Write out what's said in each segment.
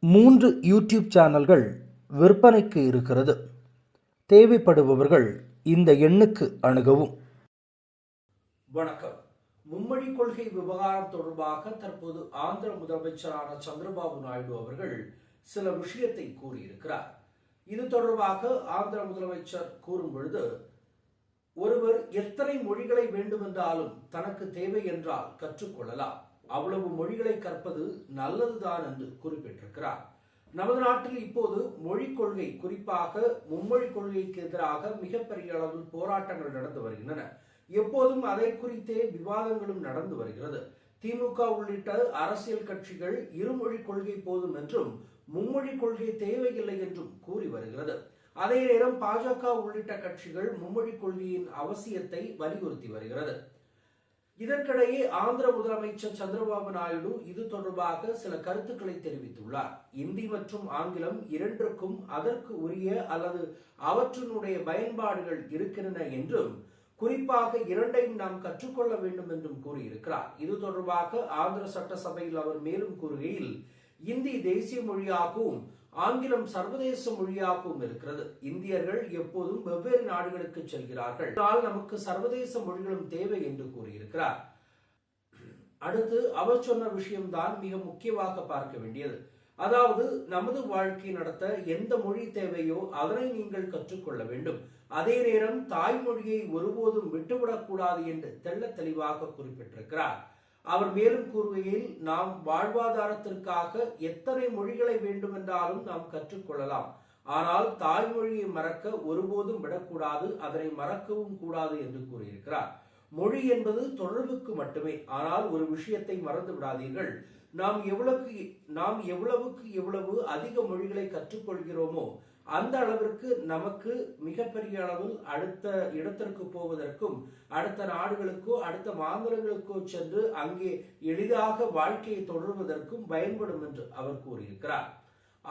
மூன்று யூடியூப் சேனல்கள் விற்பனைக்கு இருக்கிறது. தேவைப்படுபவர்கள் இந்த எண்ணுக்கு அணுகவும். வணக்கம். மும்மொழி கொள்கை விவகாரம் தொடர்பாக தற்போது ஆந்திர முதலமைச்சரான சந்திரபாபு நாயுடு அவர்கள் சில விஷயத்தை கூறியிருக்கிறார். இது தொடர்பாக ஆந்திர முதலமைச்சர் கூறும் பொழுது ஒருவர் எத்தனை மொழிகளை வேண்டுமென்றாலும் தனக்கு தேவை என்றால் கற்றுக்கொள்ளலாம். அவ்வளவு மொழிகளை கற்பது நல்லதுதான் என்று குறிப்பிட்டிருக்கிறார். நமது நாட்டில் இப்போது மொழிக் கொள்கை குறிப்பாக மும்மொழி கொள்கைக்கு எதிராக மிகப்பெரிய அளவில் போராட்டங்கள் நடந்து வருகின்றன. எப்போதும் அதை குறித்தே விவாதங்களும் நடந்து வருகிறது. திமுக உள்ளிட்ட அரசியல் கட்சிகள் இருமொழி கொள்கை போதும் என்றும் மும்மொழி கொள்கை தேவையில்லை என்றும் கூறி வருகிறது. அதே நேரம் பாஜக உள்ளிட்ட கட்சிகள் மும்மொழி கொள்கையின் அவசியத்தை வலியுறுத்தி வருகிறது. இதற்கிடையே ஆந்திர முதலமைச்சர் சந்திரபாபு நாயுடு இது தொடர்பாக சில கருத்துக்களை தெரிவித்துள்ளார். இந்தி மற்றும் ஆங்கிலம் இரண்டிற்கும் அதற்கு உரிய அல்லது அவற்றினுடைய பயன்பாடுகள் இருக்கின்றன என்றும் குறிப்பாக இரண்டையும் நாம் கற்றுக்கொள்ள வேண்டும் என்றும் கூறியிருக்கிறார். இது தொடர்பாக ஆந்திர சட்டசபையில் அவர் மேலும் கூறுகையில் இந்தி தேசிய மொழியாகவும் ஆங்கிலம் சர்வதேச மொழியாகவும் இருக்கிறது. இந்தியர்கள் எப்போதும் வெவ்வேறு நாடுகளுக்கு செல்கிறார்கள். ஆனால் நமக்கு சர்வதேச மொழிகளும் தேவை என்று கூறியிருக்கிறார். அடுத்து அவர் சொன்ன விஷயம்தான் மிக முக்கியமாக பார்க்க வேண்டியது. அதாவது நமது வாழ்க்கை நடத்த எந்த மொழி தேவையோ அதனை நீங்கள் கற்றுக்கொள்ள வேண்டும். அதே நேரம் தாய்மொழியை ஒருபோதும் விட்டுவிடக்கூடாது என்று தெள்ள தெளிவாக குறிப்பிட்டிருக்கிறார். அவர் மேலும் கூறுகையில் நாம் வாழ்வாதாரத்திற்காக எத்தனை மொழிகளை வேண்டுமென்றாலும் நாம் கற்றுக்கொள்ளலாம். ஆனால் தாய்மொழியை மறக்க ஒருபோதும் விடக்கூடாது அதனை மறக்கவும் கூடாது என்று கூறியிருக்கிறார். மொழி என்பது தொடர்புக்கு மட்டுமே ஆனால் ஒரு விஷயத்தை மறந்து விடாதீர்கள். நாம் எவ்வளவுக்கு நாம் எவ்வளவுக்கு எவ்வளவு அதிக மொழிகளை கற்றுக்கொள்கிறோமோ அந்த அளவிற்கு நமக்கு மிகப்பெரிய அளவில் அடுத்த இடத்திற்கு போவதற்கும் அடுத்த நாடுகளுக்கோ அடுத்த மாநிலங்களுக்கோ சென்று அங்கே எளிதாக வாழ்க்கையை தொடர்வதற்கும் பயன்படும் என்று அவர் கூறியிருக்கிறார்.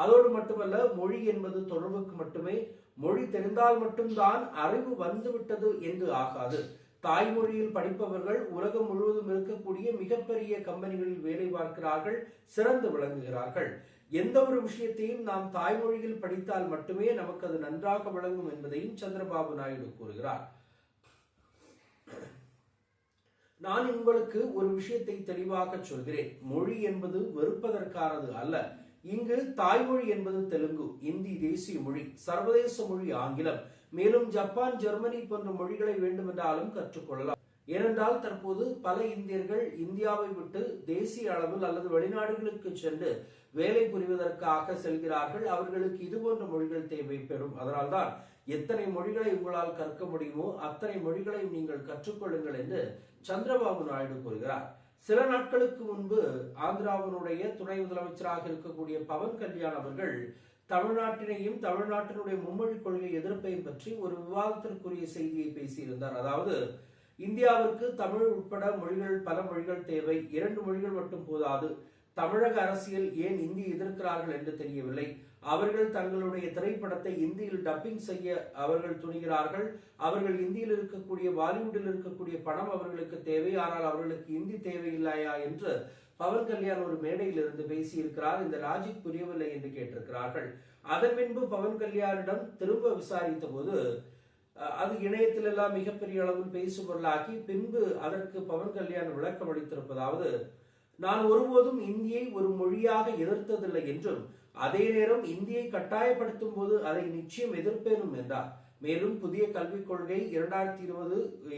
அதோடு மட்டுமல்ல மொழி என்பது தொடர்புக்கு மட்டுமே மொழி தெரிந்தால் மட்டும்தான் அறிவு வந்துவிட்டது என்று ஆகாது. தாய்மொழியில் படிப்பவர்கள் உலகம் முழுவதும் இருக்கக்கூடிய மிகப்பெரிய கம்பெனிகளில் வேலை பார்க்கிறார்கள் சிறந்து விளங்குகிறார்கள். எந்த ஒரு விஷயத்தையும் நாம் தாய்மொழியில் படித்தால் மட்டுமே நமக்கு அது நன்றாக விளங்கும் என்பதையும் சந்திரபாபு நாயுடு கூறுகிறார். நான் உங்களுக்கு ஒரு விஷயத்தை தெளிவாக சொல்கிறேன். மொழி என்பது வெறுப்பதற்கானது அல்ல. இங்கு தாய்மொழி என்பது தெலுங்கு இந்தி தேசிய மொழி சர்வதேச மொழி ஆங்கிலம். மேலும் ஜப்பான் ஜெர்மனி போன்ற மொழிகளை வேண்டுமென்றாலும் கற்றுக்கொள்ளலாம். ஏனென்றால் தற்போது பல இந்தியர்கள் இந்தியாவை விட்டு தேசிய அளவில் அல்லது வெளிநாடுகளுக்கு சென்று வேலை புரிவதற்காக செல்கிறார்கள். அவர்களுக்கு இது போன்ற மொழிகள் தேவைப்படும் அதனால்தான் எத்தனை மொழிகளை உங்களால் கற்க முடியுமோ அத்தனை மொழிகளை நீங்கள் கற்றுக்கொள்ளுங்கள் என்று சந்திரபாபு நாயுடு கூறுகிறார். சில நாட்களுக்கு முன்பு ஆந்திராவினுடைய துணை முதலமைச்சராக இருக்கக்கூடிய பவன் கல்யாண் அவர்கள் தமிழ்நாட்டினையும் தமிழ்நாட்டினுடைய மும்மொழி கொள்கை எதிர்ப்பையும் பற்றி ஒரு விவாதத்திற்குரிய செய்தியை பேசியிருந்தார். அதாவது இந்தியாவிற்கு தமிழ் உட்பட மொழிகள் பல மொழிகள் தேவை. இரண்டு மொழிகள் மட்டும் போதாது. தமிழக அரசியல் ஏன் இந்தி எதிர்க்கிறார்கள் என்று தெரியவில்லை. அவர்கள் தங்களுடைய திரைப்படத்தை இந்தியில் டப்பிங் செய்ய அவர்கள் துணிகிறார்கள். அவர்கள் இந்தியில் இருக்கக்கூடிய பாலிவுட்டில் இருக்கக்கூடிய பணம் அவர்களுக்கு தேவை. ஆனால் அவர்களுக்கு இந்தி தேவையில்லையா என்று பவன் கல்யாண் ஒரு மேடையில் இருந்து பேசியிருக்கிறார். இந்த லாஜிக் புரியவில்லை என்று கேட்டிருக்கிறார்கள். அதன் பின்பு பவன் கல்யாணிடம் திரும்ப விசாரித்த போது அது இணையத்தில் எல்லாம் மிகப்பெரிய அளவில் பேசுபொருளாக்கி பின்பு அதற்கு பவன் கல்யாண் விளக்கம் அளித்திருப்பதாவது நான் ஒருபோதும் இந்தியை ஒரு மொழியாக எதிர்த்ததில்லை என்றும் அதே நேரம் இந்தியை கட்டாயப்படுத்தும் போது அதை நிச்சயம் எதிர்ப்பேனும் என்றார். மேலும் புதிய கல்விக் கொள்கை இரண்டாயிரத்தி இருபது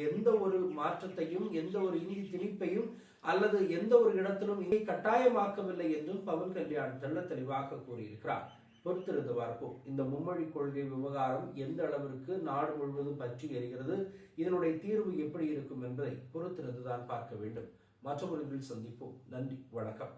எந்த ஒரு மாற்றத்தையும் எந்த ஒரு இந்தி திணிப்பையும் அல்லது எந்த ஒரு இடத்திலும் இதை கட்டாயமாக்கவில்லை என்றும் பவன் கல்யாண் தெள்ள தெளிவாக கூறியிருக்கிறார். பொறுத்திருந்து பார்ப்போம் இந்த மும்மொழி கொள்கை விவகாரம் எந்த அளவிற்கு நாடு முழுவதும் பற்றி எறிகிறது இதனுடைய தீர்வு எப்படி இருக்கும் என்பதை பொறுத்திருந்து தான் பார்க்க வேண்டும். மற்றவர்கள் சந்திப்போம். நன்றி வணக்கம்.